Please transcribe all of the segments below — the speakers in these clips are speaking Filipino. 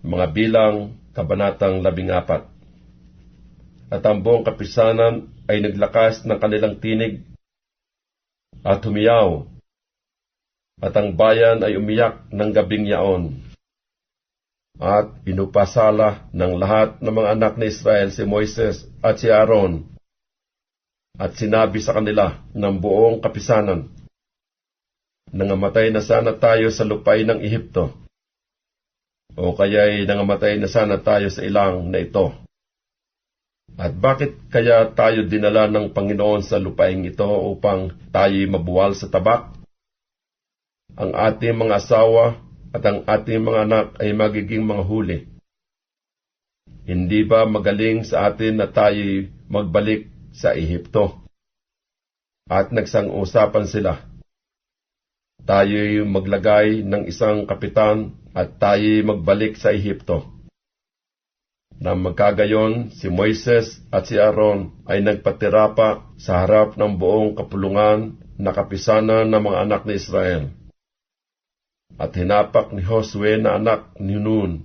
mga bilang kabanatang labing apat. At ang buong kapisanan ay naglakas ng kanilang tinig at humiyaw, at ang bayan ay umiyak ng gabing yaon. At inupasala ng lahat ng mga anak ni Israel si Moises at si Aaron, at sinabi sa kanila ng buong kapisanan, Nangamatay na sana tayo sa lupay ng Ehipto, o kaya'y nangamatay na sana tayo sa ilang na ito. At bakit kaya tayo dinala ng Panginoon sa lupaing ito upang tayo'y mabuwal sa tabak? Ang ating mga asawa at ang ating mga anak ay magiging mga huli. Hindi ba magaling sa atin na tayo'y magbalik sa Ehipto? At nagsang-usapan sila. Tayo'y maglagay ng isang kapitan at tayo'y magbalik sa Ehipto. Na magkagayon, si Moises at si Aaron ay nagpatira pa sa harap ng buong kapulungan na kapisanan ng mga anak ni Israel. At hinapak ni Josue na anak ni Nun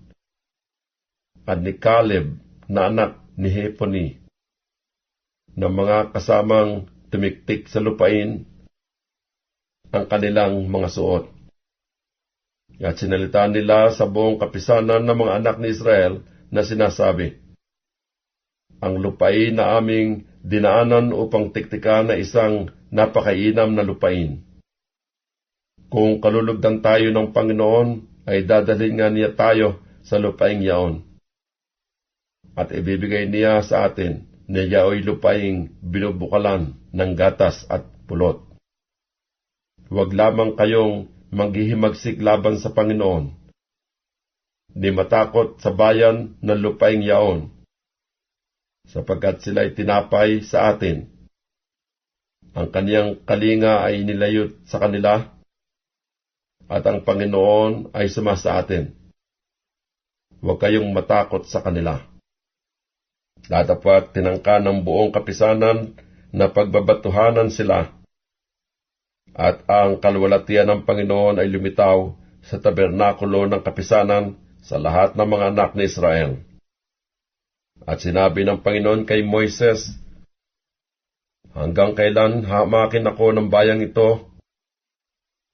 at ni Caleb na anak ni Heponi na mga kasamang tumiktik sa lupain ang kanilang mga suot. At sinalita nila sa buong kapisanan ng mga anak ni Israel na sinasabi, Ang lupain na aming dinaanan upang tiktikan na isang napakainam na lupain. Kung kalulugdan tayo ng Panginoon, ay dadalhin nga niya tayo sa lupaing yaon. At ibibigay niya sa atin na yaoy lupaing binubukalan ng gatas at pulot. Huwag lamang kayong maghihimagsik laban sa Panginoon, ni matakot sa bayan ng lupaing yaon, sapagkat sila ay tinapay sa atin. Ang kaniyang kalinga ay nilayot sa kanila, at ang Panginoon ay sumasa atin. Huwag kayong matakot sa kanila. Datapat tinangka ng buong kapisanan na pagbabatuhanan sila at ang kalwalatian ng Panginoon ay lumitaw sa tabernakulo ng kapisanan sa lahat ng mga anak ni Israel. At sinabi ng Panginoon kay Moises, Hanggang kailan hamakin ako ng bayang ito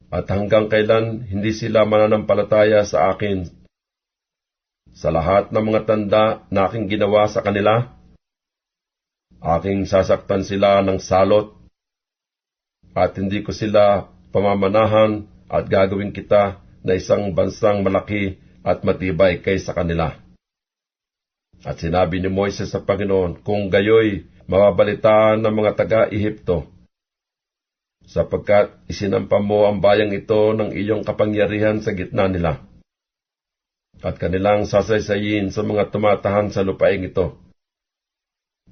at hanggang kailan hindi sila mananampalataya sa akin sa lahat ng mga tanda na aking ginawa sa kanila. Aking sasaktan sila ng salot at hindi ko sila pamamanahan at gagawin kita na isang bansang malaki at matibay kaysa kanila. At sinabi ni Moises sa Panginoon, kung gayoy mababalitaan ng mga taga-Ehipto sapagkat isinampa mo ang bayang ito ng iyong kapangyarihan sa gitna nila. At kanilang sasaysayin sa mga tumatahan sa lupaing ito.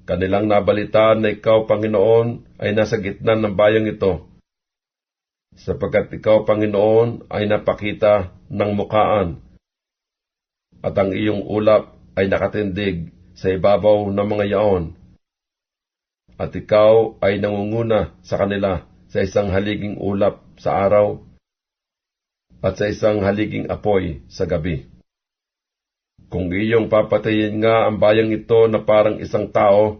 Kanilang nabalitaan na ikaw, Panginoon, ay nasa gitna ng bayang ito, sapagkat ikaw, Panginoon, ay napakita ng mukaan, at ang iyong ulap ay nakatindig sa ibabaw ng mga yaon, at ikaw ay nangunguna sa kanila sa isang haliging ulap sa araw at sa isang haliging apoy sa gabi. Kung iyong papatayin nga ang bayang ito na parang isang tao,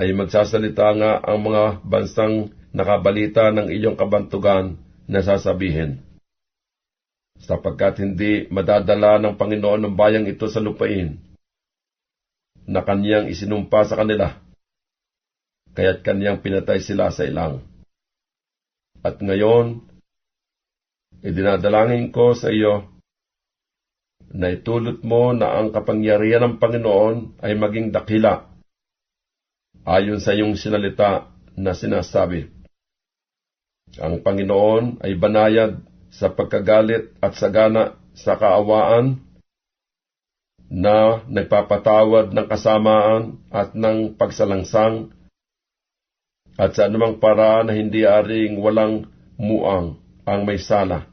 ay magsasalita nga ang mga bansang nakabalita ng iyong kabantugan na sasabihin. Sapagkat hindi madadala ng Panginoon ng bayang ito sa lupain, na kanyang isinumpa sa kanila kaya't kanyang pinatay sila sa ilang. At ngayon, idinadalangin ko sa iyo na itulot mo na ang kapangyarihan ng Panginoon ay maging dakila ayon sa iyong sinalita na sinasabi. Ang Panginoon ay banayad sa pagkagalit at sagana sa kaawaan na nagpapatawad ng kasamaan at ng pagsalangsang at sa anumang paraan na hindi aring walang muang ang may sala,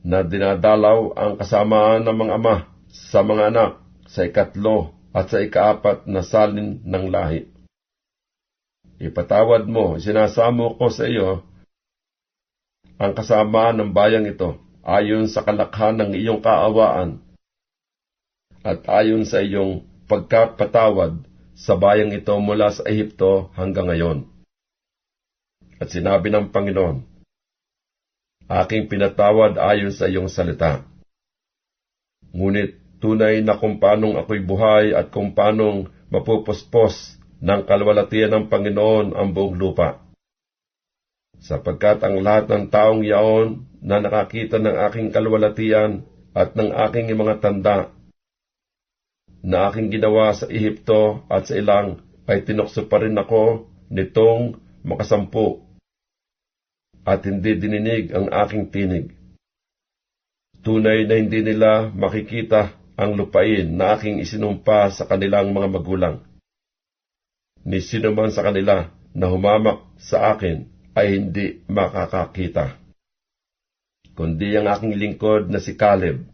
na dinadalaw ang kasamaan ng mga ama sa mga anak sa ikatlo at sa ikaapat na salin ng lahi. Ipatawad mo, sinasamo ko sa iyo ang kasamaan ng bayang ito ayon sa kalakhan ng iyong kaawaan at ayon sa iyong pagkapatawad sa bayang ito mula sa Ehipto hanggang ngayon. At sinabi ng Panginoon, Aking pinatawad ayon sa iyong salita. Ngunit tunay na kung paanong ako'y buhay at kung paanong mapupuspos ng kalwalatian ng Panginoon ang buong lupa. Sapagkat ang lahat ng taong yaon na nakakita ng aking kalwalatian at ng aking mga tanda na aking ginawa sa Ehipto at sa ilang ay tinukso pa rin ako nitong makasampu at hindi dininig ang aking tinig. Tunay na hindi nila makikita ang lupain na aking isinumpa sa kanilang mga magulang. Ni sino man sa kanila na humamak sa akin ay hindi makakakita. Kundi ang aking lingkod na si Caleb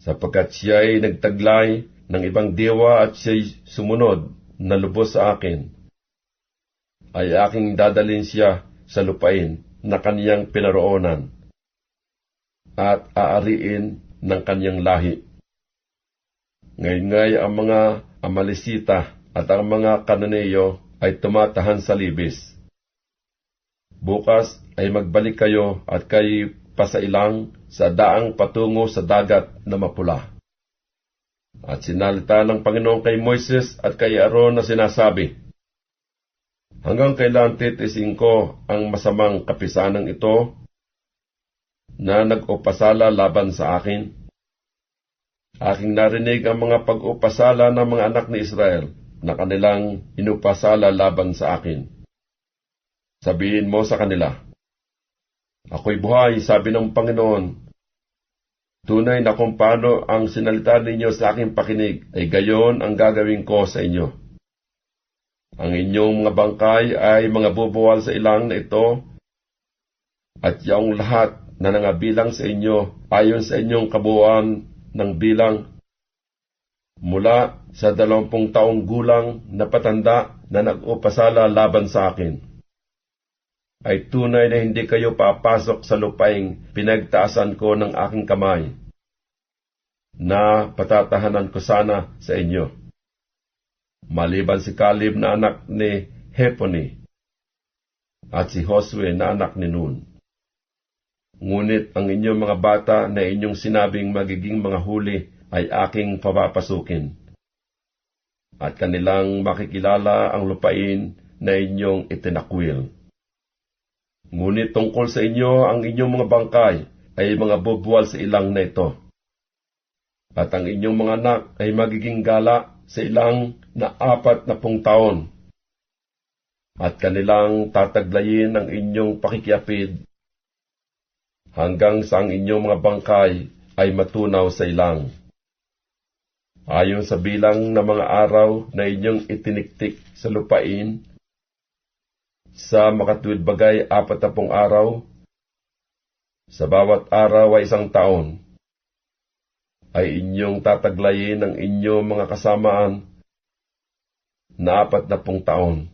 sapagkat siya ay nagtaglay ng ibang dewa at siya'y sumunod na lubos sa akin, ay aking dadalin siya sa lupain na kaniyang pinaroonan at aariin ng kaniyang lahi. Ngayon ngay ang mga Amalisita at ang mga Kananeyo ay tumatahan sa libis. Bukas ay magbalik kayo at kayo pasailang sa daang patungo sa dagat na mapula. At sinalita ng Panginoon kay Moises at kay Aaron na sinasabi, Hanggang kailan titisin ko ang masamang kapisanang ito na nag-upasala laban sa akin? Aking narinig ang mga pag-upasala ng mga anak ni Israel na kanilang inupasala laban sa akin. Sabihin mo sa kanila, Ako'y buhay, sabi ng Panginoon. Tunay na kung paano ang sinalita ninyo sa aking pakinig, ay gayon ang gagawin ko sa inyo. Ang inyong mga bangkay ay mga bubuwal sa ilang na ito, at yaong lahat na nangabilang sa inyo ayon sa inyong kabuuan ng bilang mula sa dalawampung taong gulang na patanda na nag-upasala laban sa akin ay tunay na hindi kayo papasok sa lupaing pinagtaasan ko ng aking kamay, na patatahanan ko sana sa inyo. Maliban si Caleb na anak ni Heponi, at si Josue na anak ni Nun. Ngunit ang inyong mga bata na inyong sinabing magiging mga huli ay aking papapasukin. At kanilang makikilala ang lupain na inyong itinakwil Ngunit tungkol sa inyo, ang inyong mga bangkay ay mga bubuwal sa ilang na ito. At ang inyong mga anak ay magiging gala sa ilang na apat na pung taon. At kanilang tataglayin ang inyong pakikiapid hanggang sa ang inyong mga bangkay ay matunaw sa ilang. Ayon sa bilang ng mga araw na inyong itiniktik sa lupain, sa makatuwid bagay apat na pong araw, sa bawat araw ay isang taon, ay inyong tataglayin ang inyong mga kasamaan na apat na pong taon,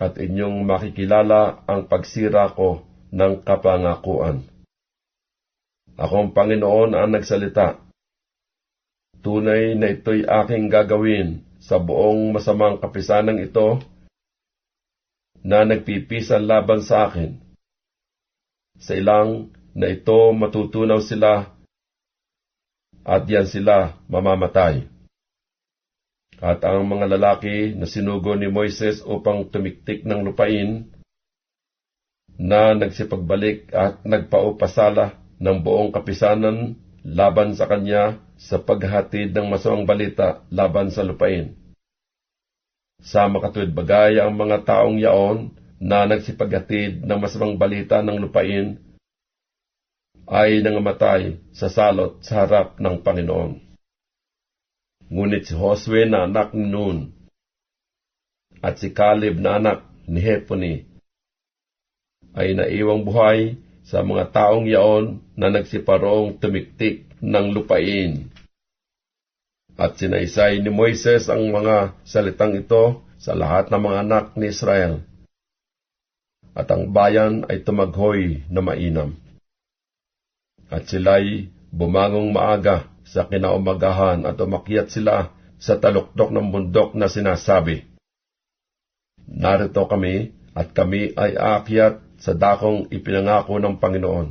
at inyong makikilala ang pagsira ko ng kapangakuan. Akong Panginoon ang nagsalita. Tunay na ito'y aking gagawin sa buong masamang kapisanang ito na nagpipisan laban sa akin. Sa ilang na ito matutunaw sila at yan sila mamamatay. At ang mga lalaki na sinugo ni Moises upang tumiktik ng lupain na nagsipagbalik at nagpaupasala ng buong kapisanan laban sa kanya sa paghatid ng masamang balita laban sa lupain. Sa makatuwid bagay ang mga taong yaon na nagsipaghatid ng masamang balita ng lupain ay nangamatay sa salot sa harap ng Panginoon. Ngunit si Josue na anak ni Nun at si Caleb na anak ni Heponi ay naiwang buhay sa mga taong yaon na nagsiparong tumiktik ng lupain at sinaysay ni Moises ang mga salitang ito sa lahat ng mga anak ni Israel. At ang bayan ay tumaghoy na mainam. At sila'y bumangong maaga sa kinaumagahan at umakyat sila sa taluktok ng bundok na sinasabi. Narito kami at kami ay aakyat sa dakong ipinangako ng Panginoon,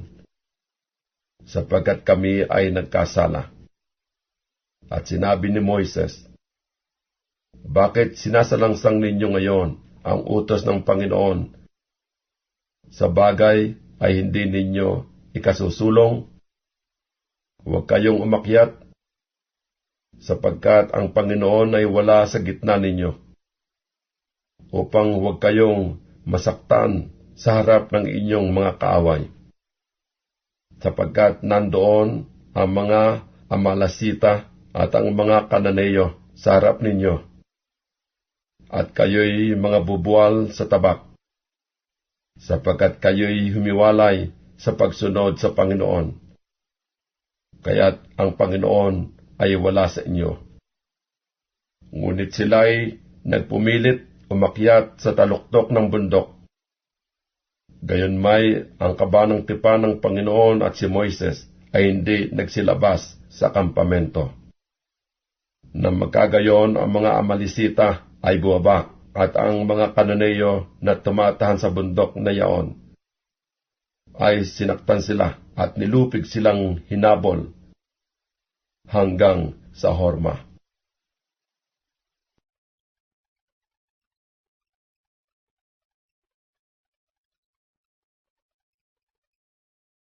sapagkat kami ay nagkasala. At sinabi ni Moises, Bakit sinasalangsang ninyo ngayon ang utos ng Panginoon? Sa bagay ay hindi ninyo ikasusulong? Huwag kayong umakyat, sapagkat ang Panginoon ay wala sa gitna ninyo, upang huwag kayong masaktan sa harap ng inyong mga kaaway. Sapagkat nandoon ang mga amalasita at ang mga kananeyo sa harap ninyo, at kayo'y mga bubual sa tabak, sapagkat kayo'y humiwalay sa pagsunod sa Panginoon. Kaya't ang Panginoon ay wala sa inyo. Ngunit sila'y nagpumilit umakyat sa taluktok ng bundok. Gayon may ang kabanang tipa ng Panginoon at si Moises ay hindi nagsilabas sa kampamento. Nang magkagayon ang mga amalisita ay buwabak at ang mga kanoneyo na tumatahan sa bundok na yaon ay sinaktan sila at nilupig silang hinabol hanggang sa Horma.